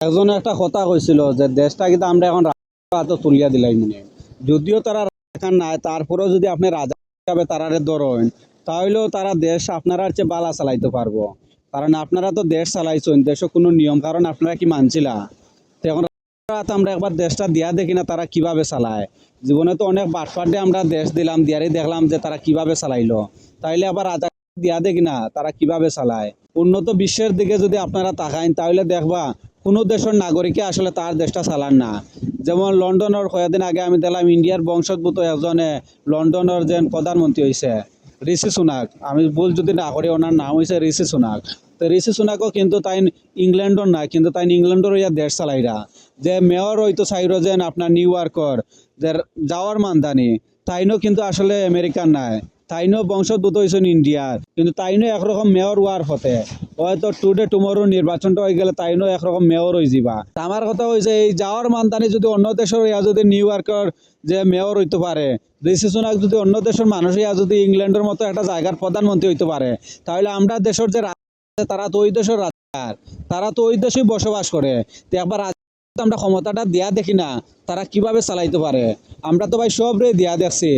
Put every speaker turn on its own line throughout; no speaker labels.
একজন একটা কথা কইছিল যে দেশটা কিন্তু আমরা এখন রাজা তুলিয়া দিলাই মানে যদিও তারা রাখা নাই, তারপরেও যদি আপনি রাজা হিসাবে তারারে ধরেন, তাহলেও তারা দেশ আপনারা চেয়ে বালা চালাইতে পারব। কারণ আপনারা তো দেশ চালাইছেন, দেশে কোনো নিয়ম কারণ আপনারা কি মানছিলা? এখন আমরা একবার দেশটা দিয়া দেখি না তারা কীভাবে চালায়। জীবনে তো অনেক বাটফাটে আমরা দেশ দিলাম দিয়ারই দেখলাম যে তারা কীভাবে চালাইলো। তাইলে আবার রাজা দিয়া দেখি না তারা কীভাবে চালায়। উন্নত বিশ্বের দিকে যদি আপনারা তাকাইন, তাহলে দেখবা কোনো দেশের নাগরিকে আসলে তার দেশটা চালান না। যেমন লন্ডনের কয়েকদিন আগে আমি দেখলাম ইন্ডিয়ার বংশোদ্ভূত একজনে লন্ডনের যে প্রধানমন্ত্রী হয়েছে ঋষি সুনাক। আমি ভুল যদি না করি, ওনার নাম হয়েছে ঋষি সুনাক। তো ঋষি সুনাকও কিন্তু তাই ইংল্যান্ডর না, কিন্তু তাই ইংল্যান্ডর ইয়া দেশ চালাইরা। যে মেয়র হয়তো চাইর যেন আপনার নিউ ইয়র্কর, যে যাওয়ার মানদানি তাইনও কিন্তু আসলে আমেরিকান নাই। তাইনও বংশোদ্ভূত হয়েছেন ইন্ডিয়ার কিন্তু তাইনও একরকম মেয়র হওয়ার পথে হয়তো টুডে টুমোরো নির্বাচনটা হয়ে গেলে তাইনও একরকম মেয়র হয়ে যাবা। আমার কথা হয়েছে এই যাওয়ার মানদানি যদি অন্য দেশের ইয়া যদি নিউ ইয়র্কের যে মেয়র হইতে পারে ঋষি সুনাক যদি অন্য দেশের মানুষ ইয়া যদি ইংল্যান্ডের মতো একটা জায়গার প্রধানমন্ত্রী হইতে পারে তাহলে আমরা দেশের যে রাজা তারা তো ওই দেশের রাজার তারা তো ওই দেশেই বসবাস করে। তো একবার রাজা আমরা ক্ষমতাটা দেয়া দেখি না, তারা কীভাবে চালাইতে পারে? আমরা তো ভাই সব রে দেয়া দেখছি।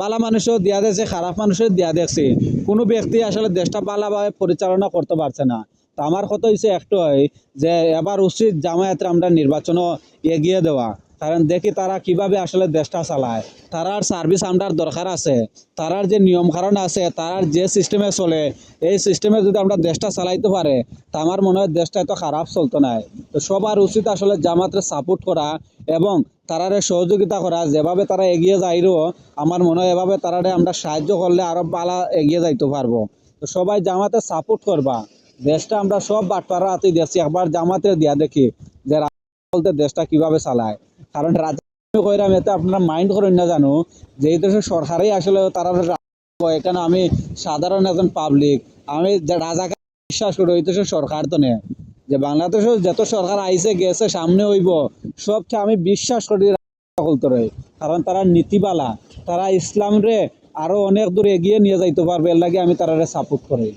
বালা মানুষও দেয়া দেখছে, খারাপ মানুষের দেয়া দেখছি। কোনো ব্যক্তি আসলে দেশটা বালাভাবে পরিচালনা করতে পারছে না। তো আমার কথা হচ্ছে একটাই, যে এবার উচিত জামায়াতের আমরা নির্বাচনও এগিয়ে দেওয়া। কারণ দেখি তারা কীভাবে আসলে দেশটা চালায়। তারার সার্ভিস আমরার দরকার আছে। তারার যে নিয়ম কারণ আছে, তারার যে সিস্টেমে চলে, এই সিস্টেমে যদি আমরা দেশটা চালাইতে পারে, তা আমার মনে হয় দেশটা এত খারাপ চলতো না তো সবার উচিত আসলে জামাতের সাপোর্ট করা এবং তারারে সহযোগিতা করা। যেভাবে তারা এগিয়ে যাইরো, আমার মনে হয় এভাবে তারারে আমরা সাহায্য করলে আরও পালা এগিয়ে যাইতে পারব। তো সবাই জামাতে সাপোর্ট করবা। দেশটা আমরা সব বাটপাড়া হাতেই দেখছি একবার জামাতে দিয়া দেখি যে বলতে দেশটা কীভাবে চালায়। কারণ রাজা কইরাম এতে আপনারা মাইন্ড করেন না জানো যে দেশের সরকারই আসলে তারা এখানে আমি সাধারণ একজন পাবলিক আমি রাজাকে বিশ্বাস করি, ওই দেশের সরকার তো নেই। যে বাংলাদেশের যত সরকার আইছে, গেছে, সামনে হইব সবচেয়ে আমি বিশ্বাস করি সকল তরে। কারণ তারা নীতিবালা, তারা ইসলাম রে আরও অনেক দূর এগিয়ে নিয়ে যাইতে পারবে, এর লাগে আমি তারা সাপোর্ট করি।